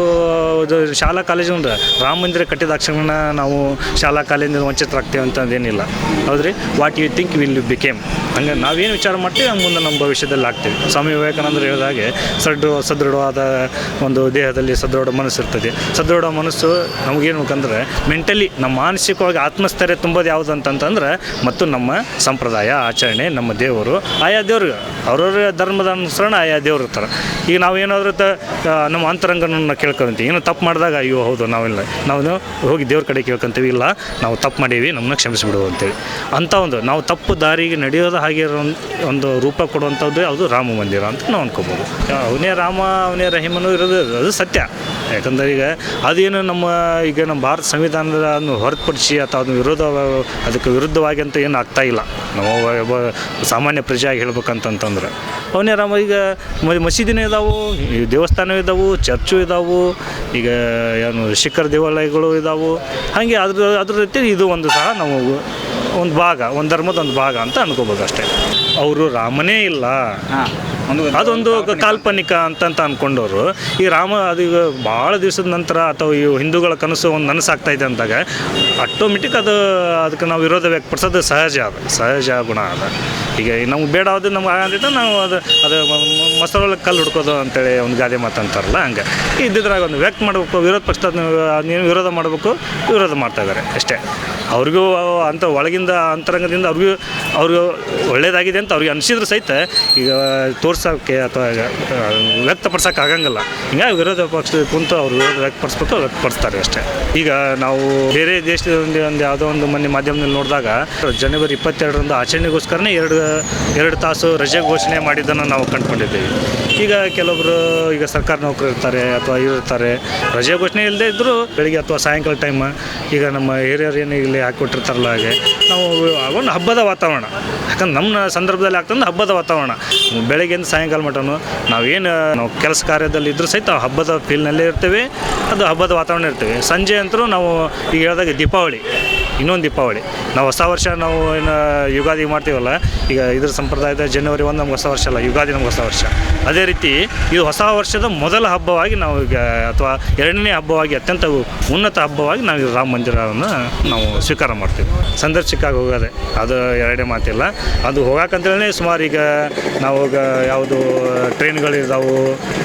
ಶಾಲಾ ಕಾಲೇಜು ಅಂದ್ರೆ ರಾಮ ಮಂದಿರ ಕಟ್ಟಿದ ತಕ್ಷಣ ನಾವು ಶಾಲಾ ಕಾಲೇಜಿಂದ ವಂಚಿತರಾಗ್ತೇವೆ ಅಂತಂದೇನಿಲ್ಲ. ಹೌದ್ರಿ? What you think will you became ಹಂಗೆ ನಾವೇನು ವಿಚಾರ ಮಾಡ್ತೀವಿ, ಹಂಗೆ ಮುಂದೆ ನಮ್ಮ ಭವಿಷ್ಯದಲ್ಲಿ ಆಗ್ತೀವಿ. ಸ್ವಾಮಿ ವಿವೇಕಾನಂದರು ಹೇಳಿದ ಹಾಗೆ ಸದೃಢ ಸದೃಢವಾದ ಒಂದು ದೇಹದಲ್ಲಿ ಸದೃಢ ಮನಸ್ಸು ಇರ್ತದೆ. ಸದೃಢ ಮನಸ್ಸು ನಮಗೇನು ಬೇಕಂದ್ರೆ ಮೆಂಟಲಿ ನಮ್ಮ ಮಾನಸಿಕವಾಗಿ ಆತ್ಮಸ್ಥೈರ್ಯ ತುಂಬೋದು ಯಾವುದು ಅಂತಂತಂದ್ರೆ ಮತ್ತು ನಮ್ಮ ಸಂಪ್ರದಾಯ, ಆಚರಣೆ, ನಮ್ಮ ದೇವರು, ಆಯಾ ದೇವ್ರಿಗೆ ಅವ್ರವ್ರ ಧರ್ಮದ ಅನುಸರಣೆ ಆಯಾ ದೇವ್ರು ಇರ್ತಾರೆ ಈಗ ನಾವು ಏನಾದರೂ ತ ನಮ್ಮ ಅಂತರಂಗನ ಕೇಳ್ಕೊಂತೀವಿ. ಏನೋ ತಪ್ಪು ಮಾಡಿದಾಗ ಅಯ್ಯೋ ಹೌದು, ನಾವಿಲ್ಲ. ನಾವು ಹೋಗಿ ದೇವ್ರ ಕಡೆ ಕೇಳ್ಕೊಂತೀವಿ. ಇಲ್ಲ, ನಾವು ತಪ್ಪು ಮಾಡೀವಿ ನಮ್ಮನ್ನ ಕ್ಷಮಿಸಿಬಿಡು ಅಂತೇಳಿ. ಅಂಥ ಒಂದು, ನಾವು ತಪ್ಪು ದಾರಿಗೆ ನಡೆಯೋದು ಹಾಗೆ ಇರೋ ಒಂದು- ರೂಪ ಕೊಡುವಂಥದ್ದು ಯಾವುದು ರಾಮ ಮಂದಿರ ಅಂತ ನಾವು ಅನ್ಕೋಬೋದು. ಅವನೇ ರಾಮ, ಅವನೇ ರಹಿಮನು ಇರೋದು ಅದು ಸತ್ಯ. ಯಾಕಂದರೆ ಈಗ ಅದೇನು ನಮ್ಮ, ಈಗ ನಮ್ಮ ಭಾರತ ಸಂವಿಧಾನದ ಹೊರತುಪಡಿಸಿ ಅಥವಾ ಅದನ್ನು ವಿರೋಧ, ಅದಕ್ಕೆ ವಿರುದ್ಧವಾಗಿ ಅಂತ ಏನು ಆಗ್ತಾ ಇಲ್ಲ. ನಾವು ಒಬ್ಬ ಸಾಮಾನ್ಯ ಪ್ರಜೆಯಾಗಿ ಹೇಳ್ಬೇಕಂತಂತಂದ್ರೆ. ಅವನೇ ರಾಮ, ಈಗ ಮಸೀದಿನೂ ಇದಾವೆ ದೇವಸ್ಥಾನವೂ ದೇವಸ್ಥಾನ ಇದಾವು ಚರ್ಚು ಇದಾವು, ಈಗ ಏನು ಶಿಖರ್ ದೇವಾಲಯಗಳು ಇದಾವು. ಹಾಗೆ ಅದ್ರ ಅದ್ರ ರೀತಿ ಇದು ಒಂದು ಸಹ ನಾವು ಒಂದು ಭಾಗ, ಒಂದು ಧರ್ಮದ ಒಂದು ಭಾಗ ಅಂತ ಅನ್ಕೋಬೋದು ಅಷ್ಟೇ. ಅವರು ರಾಮನೇ ಇಲ್ಲ. ಅದೊಂದು ಕಾಲ್ಪನಿಕ. ಅಂತಂತ ಅನ್ಕೊಂಡವರು. ಈ ರಾಮ ಅದು ಈಗ ಭಾಳ ದಿವಸದ ನಂತರ ಅಥವಾ ಈ ಹಿಂದೂಗಳ ಕನಸು ಒಂದು ನನಸಾಗ್ತಾ ಇದೆ ಅಂದಾಗ ಆಟೋಮೆಟಿಕ್ ಅದು ಅದಕ್ಕೆ ನಾವು ವಿರೋಧ ವ್ಯಕ್ತಪಡಿಸೋದು ಸಹಜ ಅದು ಸಹಜ ಗುಣ ಅದು. ಈಗ ನಮ್ಗೆ ಬೇಡ ಅದು ನಮ್ಗೆ ಆಗಂದಿದ್ದ ನಾವು ಅದು ಅದು ಮೊಸರೊಳಗೆ ಕಲ್ಲು ಹುಡ್ಕೋದು ಅಂತೇಳಿ ಒಂದು ಗಾದೆ ಮಾತು ಅಂತಾರಲ್ಲ ಹಂಗೆ. ಇದ್ದಿದ್ರಾಗ ಒಂದು ವ್ಯಕ್ತ ಮಾಡಬೇಕು ವಿರೋಧ ಪಕ್ಷದ ನೀನು ವಿರೋಧ ಮಾಡಬೇಕು ವಿರೋಧ ಮಾಡ್ತಾ ಇದ್ದಾರೆ ಅಷ್ಟೇ. ಅವ್ರಿಗೂ ಅಂತ ಒಳಗಿಂದ ಅಂತರಂಗದಿಂದ ಅವ್ರಿಗೂ ಅವ್ರಿಗೂ ಒಳ್ಳೇದಾಗಿದೆ ಅಂತ ಅವ್ರಿಗೆ ಅನಿಸಿದ್ರು ಸಹಿತ ಈಗ ತೋರ್ಸೋಕ್ಕೆ ಅಥವಾ ವ್ಯಕ್ತಪಡ್ಸೋಕೆ ಆಗಂಗಿಲ್ಲ. ಹಿಂಗಾಗಿ ವಿರೋಧ ಪಕ್ಷದ ಕುಂತು ಅವರು ವಿರೋಧ ವ್ಯಕ್ತಪಡಿಸ್ಬೇಕು ವ್ಯಕ್ತಪಡಿಸ್ತಾರೆ ಅಷ್ಟೇ. ಈಗ ನಾವು ಬೇರೆ ದೇಶದ ಒಂದು ಯಾವುದೋ ಒಂದು ಮನೆ ಮಾಧ್ಯಮದಲ್ಲಿ ನೋಡಿದಾಗ ಜನವರಿ ಇಪ್ಪತ್ತೆರಡರಂದು ಆಚರಣೆಗೋಸ್ಕರನೇ ಎರಡು ಎರಡು ತಾಸು ರಜೆ ಘೋಷಣೆ ಮಾಡಿದ್ದನ್ನು ನಾವು ಕಂಡುಕೊಂಡಿದ್ದೀವಿ. ಈಗ ಕೆಲವೊಬ್ಬರು ಈಗ ಸರ್ಕಾರ ನೌಕರಿ ಇರ್ತಾರೆ ಅಥವಾ ಇರ್ತಾರೆ. ರಜೆ ಘೋಷಣೆ ಇಲ್ಲದೆ ಇದ್ದರೂ ಬೆಳಿಗ್ಗೆ ಅಥವಾ ಸಾಯಂಕಾಲ ಟೈಮ್ ಈಗ ನಮ್ಮ ಹಿರಿಯರು ಏನು ಇಲ್ಲಿ ಹಾಕಿಕೊಟ್ಟಿರ್ತಾರಲ್ಲ ಹಾಗೆ, ನಾವು ಒಂದು ಹಬ್ಬದ ವಾತಾವರಣ. ಯಾಕಂದ್ರೆ ನಮ್ಮ ಸಂದರ್ಭದಲ್ಲಿ ಆಗ್ತಂದ್ರೆ ಹಬ್ಬದ ವಾತಾವರಣ. ಬೆಳಗ್ಗೆಯಿಂದ ಸಾಯಂಕಾಲ ಮಟನು ನಾವೇನು ನಾವು ಕೆಲಸ ಕಾರ್ಯದಲ್ಲಿ ಇದ್ರೂ ಸಹಿತ ಹಬ್ಬದ ಫೀಲ್ನಲ್ಲೇ ಇರ್ತೇವೆ, ಅದು ಹಬ್ಬದ ವಾತಾವರಣ ಇರ್ತೇವೆ. ಸಂಜೆ ಅಂತರೂ ನಾವು ಈಗ ಹೇಳಿದಾಗ ದೀಪಾವಳಿ. ಇನ್ನೊಂದು ದೀಪಾವಳಿ. ನಾವು ಹೊಸ ವರ್ಷ ನಾವು ಏನು ಯುಗಾದಿ ಮಾಡ್ತೀವಲ್ಲ, ಈಗ ಇದ್ರ ಸಂಪ್ರದಾಯದ ಜನವರಿ ಒಂದು ನಮ್ಗೆ ಹೊಸ ವರ್ಷ ಅಲ್ಲ, ಯುಗಾದಿ ನಮ್ಗೆ ಹೊಸ ವರ್ಷ. ಅದೇ ರೀತಿ ಇದು ಹೊಸ ವರ್ಷದ ಮೊದಲ ಹಬ್ಬವಾಗಿ ನಾವು ಈಗ, ಅಥವಾ ಎರಡನೇ ಹಬ್ಬವಾಗಿ ಅತ್ಯಂತ ಉನ್ನತ ಹಬ್ಬವಾಗಿ ನಾವು ರಾಮ ಮಂದಿರವನ್ನು ನಾವು ಸ್ವೀಕಾರ ಮಾಡ್ತೀವಿ. ಸಂದರ್ಶಕ್ಕಾಗಿ ಹೋಗೋದೆ, ಅದು ಎರಡೇ ಮಾತಿಲ್ಲ. ಅದು ಹೋಗಕ್ಕಂತೇಳಿ ಸುಮಾರು ಈಗ ನಾವು ಈಗ ಯಾವುದು ಟ್ರೈನ್ಗಳಿದಾವು,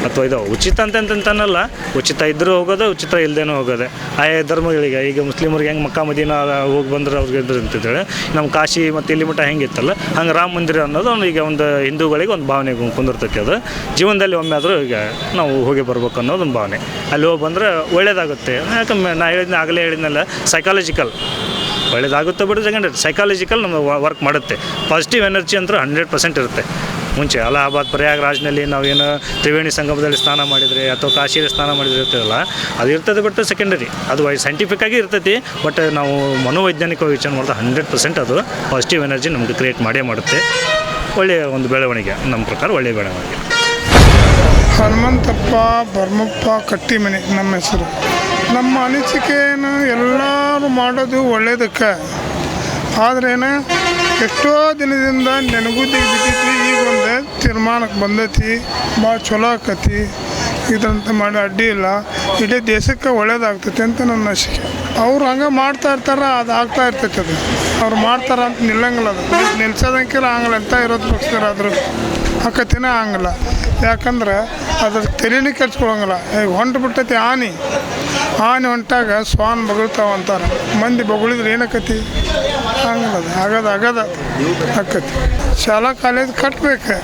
ಅಥವಾ ಇದಾವೆ. ಉಚಿತ ಅಂತಂತನಲ್ಲ ಉಚಿತ ಇದ್ದರೂ ಹೋಗೋದು, ಉಚಿತ ಇಲ್ಲದೇನೂ ಹೋಗೋದೆ. ಆಯಾ ಧರ್ಮಗಳಿಗೆ, ಈಗ ಮುಸ್ಲಿಮರಿಗೆ ಹೆಂಗೆ ಮಕ್ಕಾ ಮದೀನ ಹೋಗಿ ಬಂದ್ರೆ ಅವ್ರಿಗೆ ಇದ್ರು ಅಂತಂದೇಳಿ ನಮ್ಮ ಕಾಶಿ ಮತ್ತು ಇಲ್ಲಿ ಮಠ ಹೆಂಗಿತ್ತಲ್ಲ, ಹಂಗೆ ರಾಮ ಮಂದಿರ ಅನ್ನೋದು ಈಗ ಒಂದು ಹಿಂದೂಗಳಿಗೆ ಒಂದು ಭಾವನೆ ಕುಂದಿರ್ತೈತಿ ಅದು. ಜೀವನದಲ್ಲಿ ಒಮ್ಮೆ ಆದರೂ ಈಗ ನಾವು ಹೋಗಿ ಬರ್ಬೇಕು ಅನ್ನೋದು ಒಂದು ಭಾವನೆ. ಅಲ್ಲಿ ಹೋಗಿ ಬಂದರೆ ಒಳ್ಳೇದಾಗುತ್ತೆ. ಯಾಕಂದ್ರೆ ನಾ ಹೇಳಿದ್ನ ಆಗಲೇ ಹೇಳಿದ್ನಲ್ಲ ಸೈಕಾಲಜಿಕಲ್ ಒಳ್ಳೇದಾಗುತ್ತೆ ಬಿಡು ಸೆಕೆಂಡ್ ಸೈಕಾಲಜಿಕಲ್ ನಮ್ಮ ವರ್ಕ್ ಮಾಡುತ್ತೆ. ಪಾಸಿಟಿವ್ ಎನರ್ಜಿ ಅಂತೂ ಹಂಡ್ರೆಡ್ ಪರ್ಸೆಂಟ್ ಇರುತ್ತೆ. ಮುಂಚೆ ಅಲಹಾಬಾದ್, ಪ್ರಯಾಗ್ರಾಜ್ನಲ್ಲಿ ನಾವೇನು ತ್ರಿವೇಣಿ ಸಂಗಮದಲ್ಲಿ ಸ್ನಾನ ಮಾಡಿದರೆ ಅಥವಾ ಕಾಶಿಯಲ್ಲಿ ಸ್ನಾನ ಮಾಡಿದ್ರೆ ಇರ್ತೀವಲ್ಲ ಅದು ಇರ್ತದೆ ಬಟ್ ಸೆಕೆಂಡರಿ ಅದು ಸೈಂಟಿಫಿಕ್ ಆಗಿ ಇರ್ತೈತಿ ಬಟ್ ನಾವು ಮನೋವೈಜ್ಞಾನಿಕವಾಗಿ ವಿಚಾರ ಮಾಡಿದ್ರೆ ಹಂಡ್ರೆಡ್ ಪರ್ಸೆಂಟ್ ಅದು ಪಾಸಿಟಿವ್ ಎನರ್ಜಿ ನಮಗೆ ಕ್ರಿಯೇಟ್ ಮಾಡೇ ಮಾಡುತ್ತೆ. ಒಳ್ಳೆಯ ಒಂದು ಬೆಳವಣಿಗೆ, ನಮ್ಮ ಪ್ರಕಾರ ಒಳ್ಳೆಯ ಬೆಳವಣಿಗೆ. ಹನುಮಂತಪ್ಪ ಭರ್ಮಪ್ಪ ಕಟ್ಟಿಮನೆ, ನಮ್ಮ ಹೆಸರು. ನಮ್ಮ ಅನಿಸಿಕೆಯನ್ನು ಎಲ್ಲರೂ ಮಾಡೋದು ಒಳ್ಳೇದಕ್ಕೆ. ಆದ್ರೇನು ಎಷ್ಟೋ ದಿನದಿಂದ ನೆನಗೂ ಬಿದ್ದೈತಿ ಈಗ ಒಂದು ತೀರ್ಮಾನಕ್ಕೆ ಬಂದೈತಿ. ಭಾಳ ಚಲೋ ಆಕತಿ. ಇದಂತ ಮಾಡಿ ಅಡ್ಡಿ ಇಲ್ಲ. ಇಡೀ ದೇಶಕ್ಕೆ ಒಳ್ಳೇದಾಗ್ತೈತಿ ಅಂತ ನನ್ನ ಅನಿಸಿಕೆ. ಅವ್ರು ಹಂಗೆ ಮಾಡ್ತಾ ಇರ್ತಾರ, ಅದು ಆಗ್ತಾ ಇರ್ತೈತಿ ಅದು. ಅವ್ರು ಮಾಡ್ತಾರ ಅಂತ ನಿಲ್ಲಂಗಿಲ್ಲ ಅದು. ನಿಲ್ಸೋದಂಕಿಲ್ಲ ಆಗಲ್ಲ ಅಂತ ಇರೋದು ಪಕ್ಷದರಾದ್ರು ಆಕತಿನೇ ಆಗಲ್ಲ ಯಾಕಂದ್ರೆ ಅದ್ರ ತಲೆನೇ ಕೆಡ್ಸ್ಕೊಳಂಗಿಲ್ಲ. ಈಗ ಹೊಂಟು ಬಿಟ್ಟೈತಿ ಆನೆ. ಆನೆ ಹೊಂಟಾಗ ಸ್ವಾನ್ ಬಗಳ್ತಾವ ಅಂತಾರೆ. ಮಂದಿ ಬಗಳಿದ್ರೆ ಏನಕ್ಕತಿ ಹಂಗಲ್ಲ ಆಗದ ಆಗದ. ಆಕತಿ. ಶಾಲಾ ಕಾಲೇಜ್ ಕಟ್ಟಬೇಕು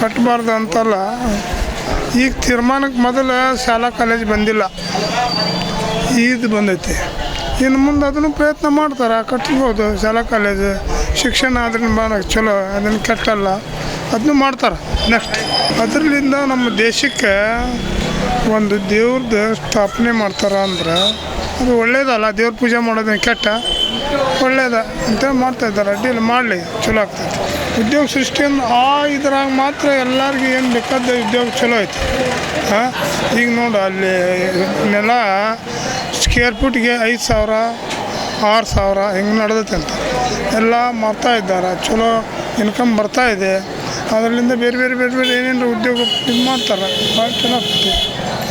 ಕಟ್ಟಬಾರ್ದು ಅಂತಲ್ಲ. ಈಗ ತೀರ್ಮಾನಕ್ಕೆ ಮೊದಲು ಶಾಲಾ ಕಾಲೇಜ್ ಬಂದಿಲ್ಲ. ಇದು ಬಂದೈತಿ. ಇನ್ನು ಮುಂದೆ ಅದನ್ನು ಪ್ರಯತ್ನ ಮಾಡ್ತಾರೆ, ಕಟ್ಬೋದು. ಶಾಲಾ ಕಾಲೇಜ್ ಶಿಕ್ಷಣ ಅದನ್ನ ಮಾಡೋಕ್ಕೆ ಚಲೋ, ಅದನ್ನು ಕಟ್ಟಲ್ಲ. ಅದನ್ನು ಮಾಡ್ತಾರೆ. ನೆಕ್ಸ್ಟ್ ಅದರಿಂದ ನಮ್ಮ ದೇಶಕ್ಕೆ ಒಂದು ದೇವ್ರದ್ದು ಸ್ಥಾಪನೆ ಮಾಡ್ತಾರೆ ಅಂದ್ರೆ ಅದು ಒಳ್ಳೇದಲ್ಲ. ದೇವ್ರ ಪೂಜೆ ಮಾಡೋದನ್ನ ಕೆಟ್ಟ. ಒಳ್ಳೇದ ಅಂತ ಮಾಡ್ತಾ ಇದ್ದಾರೆ. ಅಡ್ಡಿಲ್ಲ, ಮಾಡಲಿ, ಚಲೋ ಆಗ್ತೈತಿ ಉದ್ಯೋಗ ಸೃಷ್ಟಿಯನ್ನು ಆ ಇದ್ರಾಗ ಮಾತ್ರ ಎಲ್ಲರಿಗೂ ಏನು ಬೇಕಾದ ಉದ್ಯೋಗ ಚಲೋ ಐತಿ. ಹಾಂ ಈಗ ನೋಡು, ಅಲ್ಲಿ ನೆಲ ಸ್ಕ್ವೇರ್ ಫುಟ್ಗೆ ಐದು ಸಾವಿರ, ಆರು ಸಾವಿರ ಹೆಂಗೆ ನಡೆದೈತೆ ಅಂತ. ಎಲ್ಲ ಮಾಡ್ತಾ ಇದ್ದಾರೆ. ಚಲೋ ಇನ್ಕಮ್ ಬರ್ತಾ ಇದೆ. ಅದರಿಂದ ಬೇರೆ ಬೇರೆ ಬೇರೆ ಬೇರೆ ಏನೇನು ಉದ್ಯೋಗ ಇದು ಮಾಡ್ತಾರೆ. ಭಾಳ ಚಲೋ ಆಗ್ತೈತಿ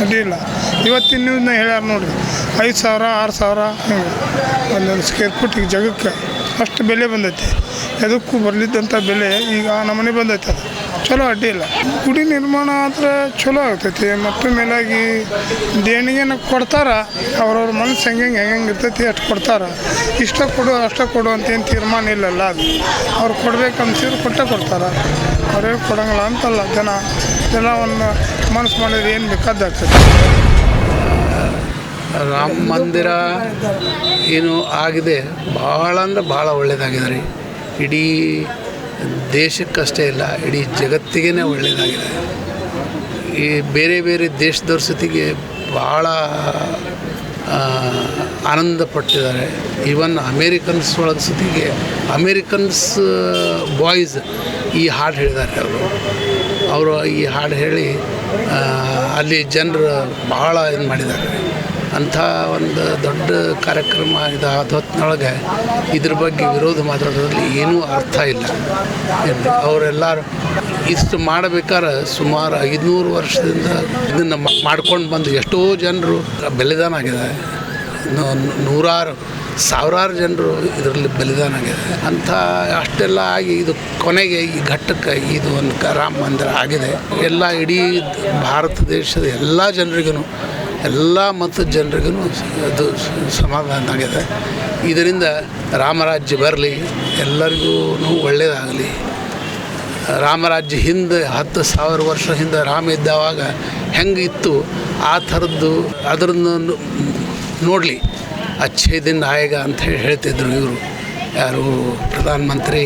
ಅಡ್ಡಿಲ್ಲ ಇವತ್ತಿನ ನ್ಯೂಸ್ನ ಹೇಳ್ಯಾರ ನೋಡಿ ಐದು ಸಾವಿರ, ಆರು ಸಾವಿರ ಒಂದೊಂದು ಸ್ಕ್ವೇರ್ ಫುಟಿಗೆ ಜಗಕ್ಕೆ ಅಷ್ಟು ಬೆಲೆ ಬಂದೈತಿ. ಎದಕ್ಕೂ ಬರಲಿದ್ದಂಥ ಬೆಲೆ ಈಗ ನಮ್ಮನೆ ಬಂದೈತೆ ಅದು. ಚಲೋ ಅಡ್ಡಿ ಇಲ್ಲ. ಗುಡಿ ನಿರ್ಮಾಣ ಆದರೆ ಚಲೋ ಆಗ್ತೈತಿ. ಮತ್ತು ಮೇಲಾಗಿ ದೇಣಿಗೆನ ಕೊಡ್ತಾರ, ಅವ್ರವ್ರ ಮನಸ್ಸು ಹೆಂಗೆ ಹೆಂಗೆ ಇರ್ತೈತಿ ಅಷ್ಟು ಕೊಡ್ತಾರ. ಇಷ್ಟ ಕೊಡು, ಅಷ್ಟ ಕೊಡು ಅಂತೇನು ತೀರ್ಮಾನ ಇಲ್ಲಲ್ಲ ಅದು. ಅವ್ರು ಕೊಡ್ಬೇಕು ಅನ್ಸಿದ್ರು ಕೊಟ್ಟೆ ಕೊಡ್ತಾರೆ. ಅವ್ರೇ ಕೊಡೋಂಗಿಲ್ಲ ಅಂತಲ್ಲ ಜನ. ಜನ ಒಂದು ಮನಸ್ಸು ಮಾಡಿದ್ರೆ ಏನು ಬೇಕಾದಾಗ್ತದೆ? ರಾಮ ಮಂದಿರ ಏನು ಆಗಿದೆ ಭಾಳ ಅಂದ್ರೆ ಭಾಳ ಒಳ್ಳೆಯದಾಗಿದೆ ರೀ. ಇಡೀ ದೇಶಕ್ಕಷ್ಟೇ ಇಲ್ಲ, ಇಡೀ ಜಗತ್ತಿಗೇ ಒಳ್ಳೆಯದಾಗಿದೆ ಈ ಬೇರೆ ಬೇರೆ ದೇಶದವ್ರ ಸತಿಗೆ ಭಾಳ ಆನಂದ ಪಟ್ಟಿದ್ದಾರೆ. ಈವನ್ ಅಮೇರಿಕನ್ಸ್ ಒಳಗೆ ಸತಿಗೆ ಅಮೇರಿಕನ್ಸ್ ಬಾಯ್ಸ್ ಈ ಹಾಡು ಹೇಳಿದ್ದಾರೆ ಅವರು. ಅವರು ಈ ಹಾಡು ಹೇಳಿ ಅಲ್ಲಿ ಜನರು ಭಾಳ ಇದು ಮಾಡಿದ್ದಾರೆ ಅಂಥ ಒಂದು ದೊಡ್ಡ ಕಾರ್ಯಕ್ರಮ ಇದು ಆದ ಹೊತ್ತಿನೊಳಗೆ ಇದ್ರ ಬಗ್ಗೆ ವಿರೋಧ ಮಾತಾಡೋದ್ರಲ್ಲಿ ಏನೂ ಅರ್ಥ ಇಲ್ಲ? ಅವರೆಲ್ಲರೂ ಇಷ್ಟು ಮಾಡಬೇಕಾದ್ರೆ ಸುಮಾರು ಐದುನೂರು ವರ್ಷದಿಂದ ಇದನ್ನು ಮಾಡ್ಕೊಂಡು ಬಂದು ಎಷ್ಟೋ ಜನರು ಬೆಲೆದಾನ ಆಗಿದೆ ನೂರಾರು ಸಾವಿರಾರು ಜನರು ಇದರಲ್ಲಿ ಬಲಿದಾನ ಆಗಿದೆ. ಅಂಥ ಅಷ್ಟೆಲ್ಲ ಆಗಿ ಇದು ಕೊನೆಗೆ ಈ ಘಟ್ಟಕ್ಕೆ ಇದು ಒಂದು ರಾಮ ಮಂದಿರ ಆಗಿದೆ. ಎಲ್ಲ ಇಡೀ ಭಾರತ ದೇಶದ ಎಲ್ಲ ಜನರಿಗೂ ಎಲ್ಲ ಮತದ ಜನರಿಗೂ ಅದು ಸಮಾಧಾನ ಆಗಿದೆ. ಇದರಿಂದ ರಾಮರಾಜ್ಯ ಬರಲಿ ಎಲ್ಲರಿಗೂ ಒಳ್ಳೆಯದಾಗಲಿ ರಾಮರಾಜ್ಯ ಹಿಂದೆ ಹತ್ತು ಸಾವಿರ ವರ್ಷ ಹಿಂದೆ ರಾಮ ಇದ್ದಾವಾಗ ಹೆಂಗಿತ್ತು, ಆ ಥರದ್ದು ಅದರನ್ನು ನೋಡಲಿ. ಅಚ್ಚೇ ದಿನ ಆಯೇಗ ಅಂತ ಹೇಳಿ ಹೇಳ್ತಿದ್ರು ಇವರು. ಯಾರು? ಪ್ರಧಾನಮಂತ್ರಿ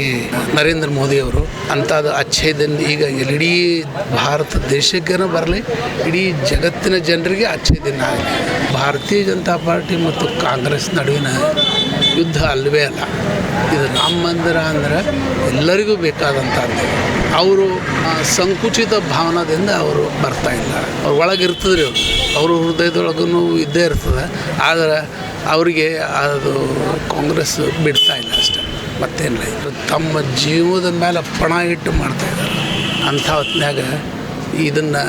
ನರೇಂದ್ರ ಮೋದಿಯವರು ಅಂಥದ್ದು ಅಚ್ಚೇ ದಿನ ಈಗ ಇಡೀ ಭಾರತ ದೇಶಕ್ಕೇನೋ ಬರಲಿ, ಇಡೀ ಜಗತ್ತಿನ ಜನರಿಗೆ ಅಚ್ಚೇ ದಿನ ಆಗಲಿ ಭಾರತೀಯ ಜನತಾ ಪಾರ್ಟಿ ಮತ್ತು ಕಾಂಗ್ರೆಸ್ ನಡುವಿನ ಯುದ್ಧ ಅಲ್ಲವೇ ಅಲ್ಲ. ಇದು ರಾಮ ಮಂದಿರ ಅಂದರೆ ಎಲ್ಲರಿಗೂ ಬೇಕಾದಂಥದ್ದು. ಅವರು ಸಂಕುಚಿತ ಭಾವನದಿಂದ ಅವರು ಬರ್ತಾ ಇಲ್ಲ ಅವ್ರ ಒಳಗಿರ್ತದ್ರಿ ಅವರು ಅವ್ರ ಹೃದಯದೊಳಗೂ ಇದ್ದೇ ಇರ್ತದೆ. ಆದರೆ ಅವರಿಗೆ ಅದು ಕಾಂಗ್ರೆಸ್ ಬಿಡ್ತಾ ಇಲ್ಲ ಅಷ್ಟೇ, ಮತ್ತೇನಿಲ್ಲ. ಇದು ತಮ್ಮ ಜೀವದ ಮೇಲೆ ಪಣ ಇಟ್ಟು ಮಾಡ್ತಾ ಇದ್ದಾರೆ. ಅಂಥ ಹೊತ್ತಿನಾಗ ಇದನ್ನು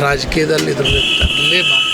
ರಾಜಕೀಯದಲ್ಲಿ ಇದ್ರ ತರಲೇಬಾರ್ದು.